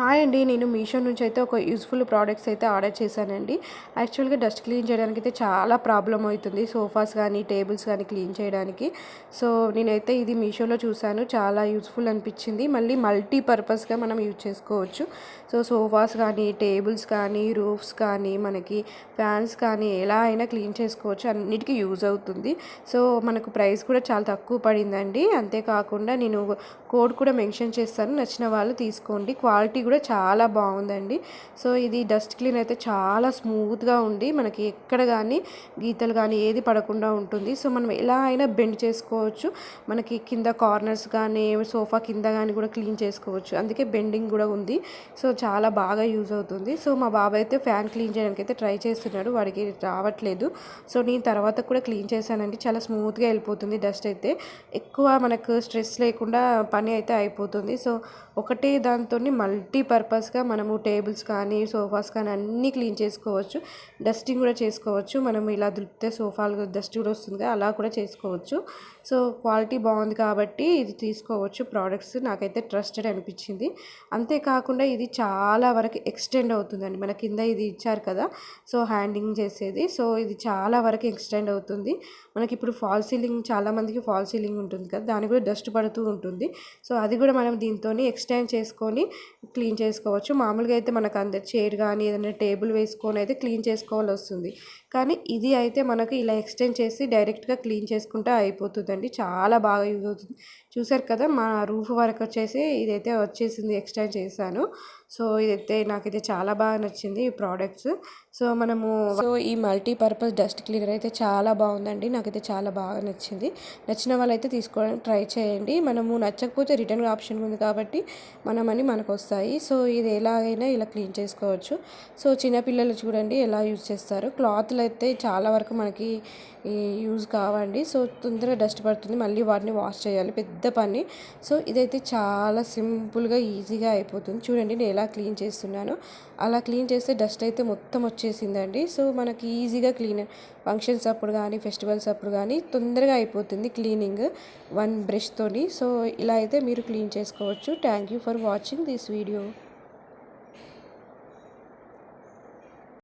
Hi అండి నేను మీషో నుంచి అయితే ఒక యూస్ఫుల్ ప్రోడక్ట్స్ అయితే ఆర్డర్ చేశానండి. యాక్చువల్గా డస్ట్ క్లీన్ చేయడానికి అయితే చాలా ప్రాబ్లం అవుతుంది సోఫాస్ కానీ టేబుల్స్ కానీ క్లీన్ చేయడానికి. సో నేనైతే ఇది మీషోలో చూశాను చాలా యూస్ఫుల్ అనిపించింది. మళ్ళీ మల్టీ పర్పస్గా మనం యూజ్ చేసుకోవచ్చు. సో సోఫాస్ కానీ టేబుల్స్ కానీ రూఫ్స్ కానీ మనకి ఫ్యాన్స్ కానీ ఎలా అయినా క్లీన్ చేసుకోవచ్చు అన్నిటికీ యూజ్ అవుతుంది. సో మనకు ప్రైస్ కూడా చాలా తక్కువ పడిందండి. అంతేకాకుండా నేను కోడ్ కూడా మెన్షన్ చేస్తాను నచ్చిన వాళ్ళు తీసుకోండి. క్వాలిటీ కూడా చాలా బాగుందండి. సో ఇది డస్ట్ క్లీన్ అయితే చాలా స్మూత్గా ఉండి మనకి ఎక్కడ కానీ గీతలు కానీ ఏది పడకుండా ఉంటుంది. సో మనం ఎలా అయినా బెండ్ చేసుకోవచ్చు. మనకి కింద కార్నర్స్ కానీ సోఫా కింద కానీ కూడా క్లీన్ చేసుకోవచ్చు. అందుకే బెండింగ్ కూడా ఉంది. సో చాలా బాగా యూజ్ అవుతుంది. సో మా బాబాయ్ అయితే ఫ్యాన్ క్లీన్ చేయడానికి అయితే ట్రై చేస్తున్నాడు. వాడికి రావట్లేదు. సో నేను తర్వాత కూడా క్లీన్ చేశానండి. చాలా స్మూత్గా వెళ్ళిపోతుంది డస్ట్ అయితే. ఎక్కువ మనకు స్ట్రెస్ లేకుండా పని అయితే అయిపోతుంది. సో ఒకటే దాంతో మల్టీ పర్పస్గా మనము టేబుల్స్ కానీ సోఫాస్ కానీ అన్నీ క్లీన్ చేసుకోవచ్చు. డస్టింగ్ కూడా చేసుకోవచ్చు. మనం ఇలా దులిపితే సోఫాలు డస్ట్ కూడా వస్తుంది అలా కూడా చేసుకోవచ్చు. సో క్వాలిటీ బాగుంది కాబట్టి ఇది తీసుకోవచ్చు. ప్రోడక్ట్స్ నాకైతే ట్రస్టెడ్ అనిపించింది. అంతేకాకుండా ఇది చాలా వరకు ఎక్స్టెండ్ అవుతుందండి. మన కింద ఇది ఇచ్చారు కదా సో హ్యాండింగ్ చేసేది. సో ఇది చాలా వరకు ఎక్స్టెండ్ అవుతుంది. మనకి ఇప్పుడు ఫాల్ సీలింగ్ చాలామందికి ఫాల్ సీలింగ్ ఉంటుంది కదా దాని కూడా డస్ట్ పడుతూ ఉంటుంది. సో అది కూడా మనం దీంతో ఎక్స్టెండ్ చేసుకొని క్లీన్ చేసుకోవచ్చు. మామూలుగా అయితే మనకు అందరి చైర్ కానీ ఏదైనా టేబుల్ వేసుకొని అయితే క్లీన్ చేసుకోవాలి వస్తుంది. కానీ ఇది అయితే మనకు ఇలా ఎక్స్టెండ్ చేసి డైరెక్ట్గా క్లీన్ చేసుకుంటే అయిపోతుందండి. చాలా బాగా యూజ్ అవుతుంది. చూసారు కదా మా రూఫ్ వరకు వచ్చేసి ఇదైతే వచ్చేసింది ఎక్స్టెండ్ చేశాను. సో ఇదైతే నాకైతే చాలా బాగా నచ్చింది ఈ ప్రోడక్ట్స్ సో మనము సో ఈ మల్టీపర్పస్ డస్ట్ క్లీనర్ అయితే చాలా బాగుందండి. నాకైతే చాలా బాగా నచ్చింది. నచ్చిన వాళ్ళైతే తీసుకోవడానికి ట్రై చేయండి. మనము నచ్చకపోతే రిటర్న్ ఆప్షన్ ఉంది కాబట్టి మనమని మనకు వస్తాయి సో ఇది ఎలాగైనా ఇలా క్లీన్ చేసుకోవచ్చు. సో చిన్నపిల్లలు చూడండి ఎలా యూజ్ చేస్తారు. క్లాత్లు అయితే చాలా వరకు మనకి యూజ్ కావండి. సో తొందరగా డస్ట్ పడుతుంది. మళ్ళీ వాటిని వాష్ చేయాలి. పెద్ద పని. సో ఇదైతే చాలా సింపుల్గా ఈజీగా అయిపోతుంది. చూడండి నేను ఎలా క్లీన్ చేస్తున్నానో. అలా క్లీన్ చేస్తే డస్ట్ అయితే మొత్తం వచ్చేసిందండి. సో మనకి ఈజీగా క్లీన్ ఫంక్షన్స్ అప్పుడు కానీ ఫెస్టివల్స్ అప్పుడు కానీ తొందరగా అయిపోతుంది క్లీనింగ్ వన్ బ్రష్తోని సో ఇలా అయితే మీరు క్లీన్ చేసుకోవచ్చు. Thank you for watching this video.